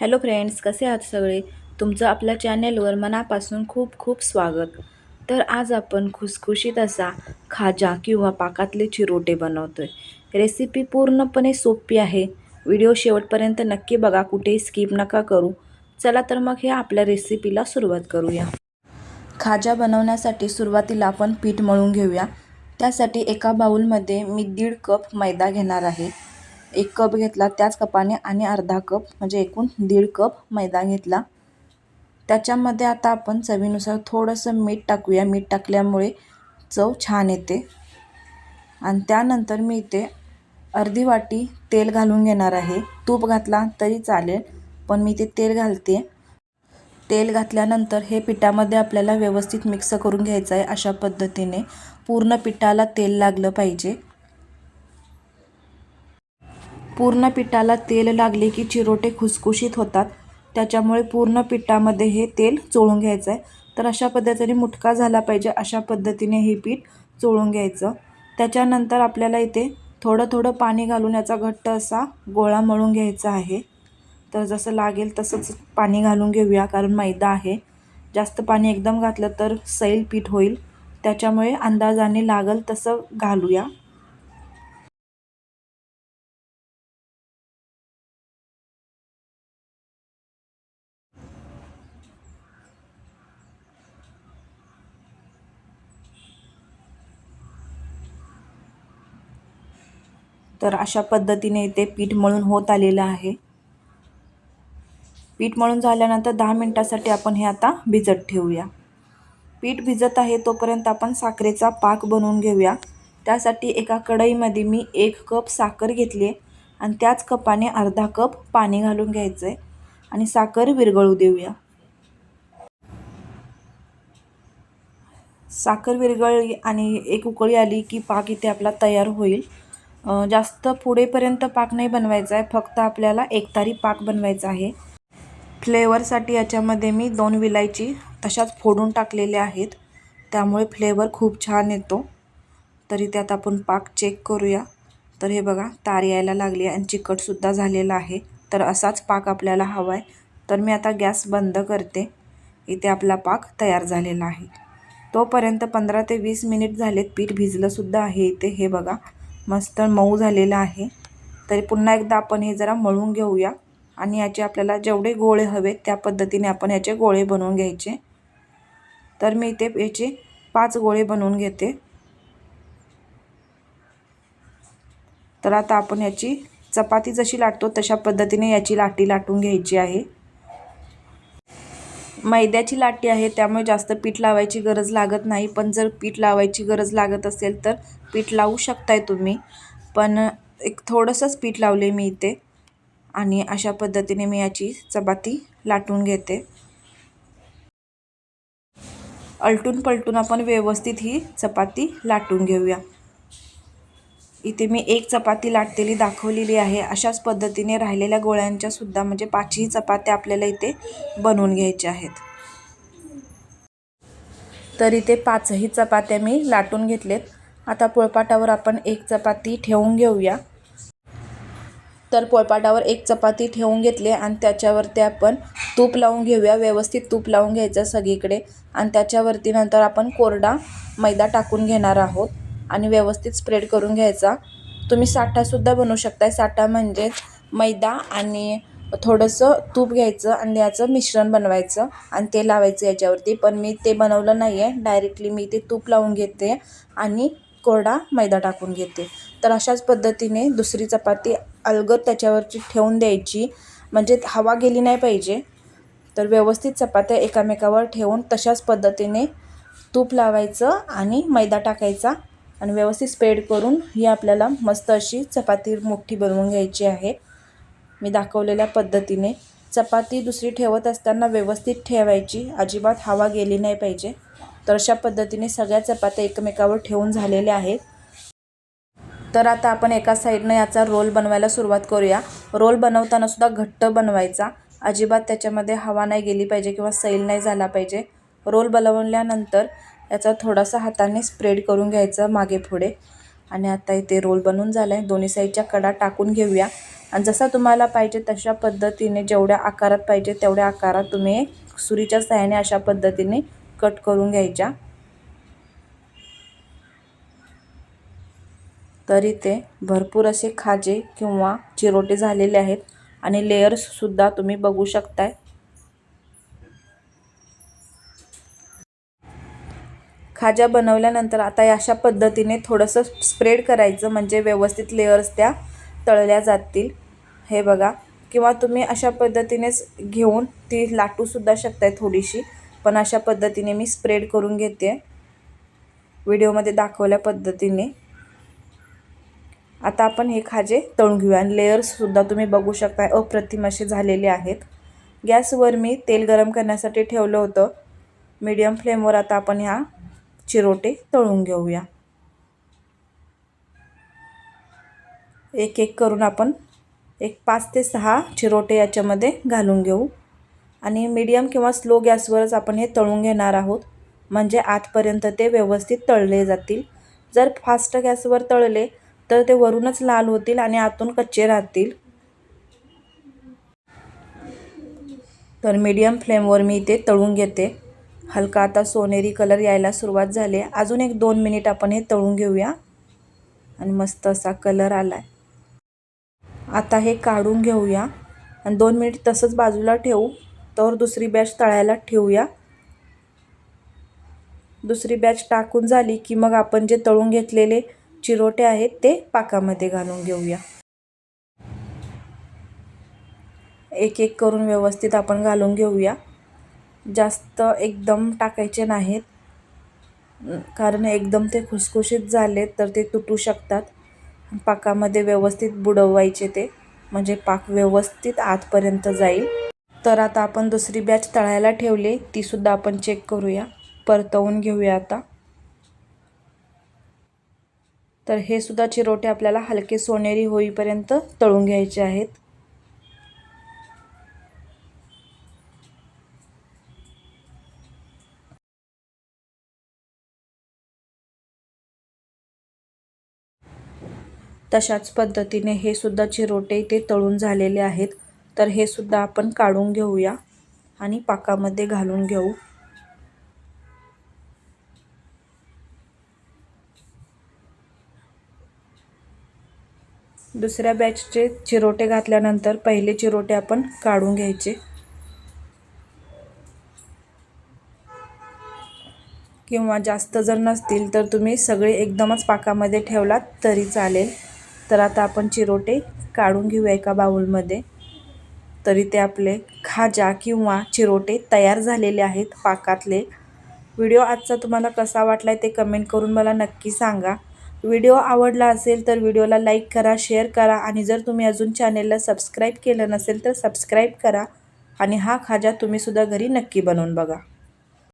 Hello friends कसे आहात सगळे? तुमचं आपल्या चॅनेलवर मनापासून खूप खूप स्वागत. तर आज आपण खुसखुशीत असा खाजा किंवा पाकातले चिरोटे बनवतो आहे रेसिपी पूर्णपणे सोपी आहे. व्हिडिओ शेवटपर्यंत नक्की बघा कुठेही स्किप नका करू. चला तर मग हे आपल्या रेसिपीला सुरुवात करूया. खाजा बनवण्यासाठी सुरुवातीला आपण पीठ मळून घेऊया. त्यासाठी एका बाऊलमध्ये मी दीड कप मैदा घेणार आहे. एक कप घेतला त्याच कपाने आणि अर्धा कप म्हणजे एकूण दीड कप मैदा घेतला. त्याच्यामध्ये आता आपण चवीनुसार थोडंसं मीठ टाकूया. मीठ टाकल्यामुळे चव छान येते. आणि त्यानंतर मी इथे अर्धी वाटी तेल घालून घेणार आहे. तूप घातला तरी चालेल पण मी ते तेल घालते. तेल घातल्यानंतर हे पिठामध्ये आपल्याला व्यवस्थित मिक्स करून घ्यायचं आहे अशा पद्धतीने. पूर्ण पिठाला तेल लागलं पाहिजे. पूर्ण पिठाला तेल लागले की चिरोटे खुसखुशीत होतात. त्याच्यामुळे पूर्ण पिठामध्ये हे तेल चोळून घ्यायचं आहे तर अशा पद्धतीने मुटका झाला पाहिजे अशा पद्धतीने हे पीठ चोळून घ्यायचं. त्याच्यानंतर आपल्याला इथे थोडं थोडं पाणी घालून याचा घट्ट असा गोळा मळून घ्यायचा आहे. तर जसं लागेल तसंच पाणी घालून घेऊया कारण मैदा आहे. जास्त पाणी एकदम घातलं तर सैल पीठ होईल. त्याच्यामुळे अंदाजाने लागल तसं घालूया. तर अशा पद्धतीने इथे पीठ मळून होत आलेलं आहे. पीठ मळून झाल्यानंतर दहा मिनटासाठी आपण हे आता भिजत ठेवूया. पीठ भिजत आहे तोपर्यंत आपण साखरेचा पाक बनवून घेऊया. त्यासाठी एका कढईमध्ये मी एक कप साखर घेतली आहे आणि त्याच कपाने अर्धा कप पाणी घालून घ्यायचं आहे आणि साखर विरघळू देऊया. साखर विरघळली आणि एक उकळी आली की पाक इथे आपला तयार होईल. जास्त पुढेपर्यंत पाक नाही बनवायचा आहे. फक्त आपल्याला एकतारी पाक बनवायचा आहे. फ्लेवरसाठी याच्यामध्ये मी दोन विलायची तशाच फोडून टाकलेल्या आहेत. त्यामुळे फ्लेवर खूप छान येतो. तरी त्यात आपण पाक चेक करूया. तर हे बघा तार यायला लागली आणि चिकटसुद्धा झालेला आहे. तर असाच पाक आपल्याला हवा आहे. तर मी आता गॅस बंद करते. इथे आपला पाक तयार झालेला आहे. तोपर्यंत पंधरा ते वीस मिनिट झालेत. पीठ भिजलंसुद्धा आहे इथे. हे बघा मस्त मऊ झालेलं आहे. तरी पुन्हा एकदा आपण हे जरा मळून घेऊया आणि याचे आपल्याला जेवढे गोळे हवेत त्या पद्धतीने आपण याचे गोळे बनवून घ्यायचे. तर मी इथे याचे पाच गोळे बनवून घेते. तर आता आपण याची चपाती जशी लाटतो तशा पद्धतीने याची लाटी लाटून घ्यायची आहे. मैद्याची लाटी आहे त्यामुळे जास्त पीठ लावायची गरज लागत नाही. पण जर पीठ लावायची गरज लागत असेल तर पीठ लावू शकताय तुम्ही. पण एक थोडंसंच पीठ लावले मी इथे. आणि अशा पद्धतीने मी याची चपाती लाटून घेते. अलटून पलटून आपण व्यवस्थित ही चपाती लाटून घेऊया. इथे मी एक चपाती लाटलेली दाखवलेली आहे. अशाच पद्धतीने राहिलेल्या गोळ्यांच्या सुद्धा म्हणजे पाचही चपात्या आपल्याला इथे बनवून घ्यायच्या आहेत. तर इथे पाचही चपात्या मी लाटून घेतलेत. आता पोळपाटावर आपण एक चपाती ठेवून घेऊया. तर पोळपाटावर एक चपाती ठेवून घेतली आणि त्याच्यावरती आपण तूप लावून घेऊया. व्यवस्थित तूप लावून घ्यायचं सगळीकडे. आणि त्याच्यावरती नंतर आपण कोरडा मैदा टाकून घेणार आहोत. आणि व्यवस्थित स्प्रेड करून घ्यायचा. तुम्ही साठासुद्धा बनवू शकताय. साठा म्हणजेच मैदा आणि थोडंसं तूप घ्यायचं आणि याचं मिश्रण बनवायचं आणि ते लावायचं याच्यावरती. पण मी ते बनवलं नाही आहे डायरेक्टली मी ते तूप लावून घेते आणि कोरडा मैदा टाकून घेते. तर अशाच पद्धतीने दुसरी चपाती अलगद त्याच्यावरची ठेवून द्यायची. म्हणजे हवा गेली नाही पाहिजे. तर व्यवस्थित चपात्या एकामेकावर ठेवून तशाच पद्धतीने तूप लावायचं आणि मैदा टाकायचा. आणि व्यवस्थित स्प्रेड करून ही आपल्याला मस्त अशी चपाती मोठी बनवून घ्यायची आहे. मी दाखवलेल्या पद्धतीने चपाती दुसरी ठेवत असताना व्यवस्थित ठेवायची. अजिबात हवा गेली नाही पाहिजे. तर अशा पद्धतीने सगळ्या चपात्या एकमेकावर ठेवून झालेल्या आहेत. तर आता आपण एका साईडनं याचा रोल बनवायला सुरुवात करूया. रोल बनवताना सुद्धा घट्ट बनवायचा. अजिबात त्याच्यामध्ये हवा नाही गेली पाहिजे किंवा सैल नाही झाला पाहिजे. रोल बनवल्यानंतर याचा थोडासा हाताने स्प्रेड करून घ्यायचं मागे पुढे. आणि आता इथे रोल बनून झाला आहे दोन्ही साईडच्या कडा टाकून घेऊया. आणि जसा तुम्हाला पाहिजे तशा पद्धतीने जेवढ्या आकारात पाहिजे तेवढ्या आकारात तुम्ही सुरीच्या सहाय्याने अशा पद्धतीने कट करून घ्यायच्या. तर इथे भरपूर असे खाजे किंवा चिरोटे झालेले आहेत. आणि लेयर्ससुद्धा तुम्ही बघू शकताय. खाज्या बनवल्यानंतर आता अशा पद्धतीने थोडंसं स्प्रेड करायचं म्हणजे व्यवस्थित लेअर्स त्या तळल्या जातील. हे बघा. किंवा तुम्ही अशा पद्धतीनेच घेऊन ती लाटूसुद्धा शकताय थोडीशी. पण अशा पद्धतीने मी स्प्रेड करून घेते. व्हिडिओमध्ये दाखवल्या पद्धतीने. आता आपण हे खाजे तळून घेऊया. आणि लेअर्ससुद्धा तुम्ही बघू शकता अप्रतिम असे झालेले आहेत. गॅसवर मी तेल गरम करण्यासाठी ठेवलं होतं. मीडियम फ्लेमवर आता आपण ह्या चिरोटे तळून घेऊया. एक एक करून आपण एक पाच ते सहा चिरोटे याच्यामध्ये घालून घेऊ. आणि मीडियम किंवा स्लो गॅसवरच आपण हे तळून घेणार आहोत. म्हणजे आतपर्यंत ते व्यवस्थित तळले जातील. जर फास्ट गॅसवर तळले तर ते वरूनच लाल होतील आणि आतून कच्चे राहतील. तर मीडियम फ्लेमवर मी ते तळून घेते. हलका आता सोनेरी कलर यायला सुरुवात झाली. आहे अजून एक दोन मिनिट आपण हे तळून घेऊया. आणि मस्त असा कलर आला आहे आता हे काढून घेऊया. आणि दोन मिनिट तसंच बाजूला ठेवू. तर दुसरी बॅच तळायला ठेवूया. दुसरी बॅच टाकून झाली की मग आपण जे तळून घेतलेले चिरोटे आहेत ते पाकामध्ये घालून घेऊया. एक एक करून व्यवस्थित आपण घालून घेऊया. जास्त एकदम टाकायचे नाहीत. कारण एकदम ते खुसखुशीत झाले तर ते तुटू शकतात. पाकामध्ये व्यवस्थित बुडवायचे ते. म्हणजे पाक व्यवस्थित आतपर्यंत जाईल. तर आता आपण दुसरी बॅच तळायला ठेवली. तीसुद्धा आपण चेक करूया. परतवून घेऊया आता. तर हे सुद्धा चिरोटे आपल्याला हलके सोनेरी होईपर्यंत तळून घ्यायचे आहेत. तशाच पद्धतीने हे सुद्धा चिरोटे ते तळून झालेले आहेत. तर हे सुद्धा आपण काढून घेऊया आणि पाकामध्ये घालून घेऊ. दुसऱ्या बॅचचे चिरोटे घातल्यानंतर पहिले चिरोटे आपण काढून घ्यायचे. किंवा जास्त जर नसतील तर तुम्ही सगळे एकदमच पाकामध्ये ठेवलात तरी चालेल. तर आता आपण चिरोटे काढून घेऊया एका बाऊलमध्ये तरी ते आपले खाजा किंवा चिरोटे तयार झालेले आहेत पाकातले. व्हिडिओ आजचा तुम्हाला कसा वाटला आहे ते कमेंट करून मला नक्की सांगा. व्हिडिओ आवडला असेल तर व्हिडिओला लाईक करा शेअर करा आणि जर तुम्ही अजून चॅनेलला सबस्क्राईब केलं नसेल तर सबस्क्राईब करा आणि हा खाजा तुम्हीसुद्धा घरी नक्की बनवून बघा.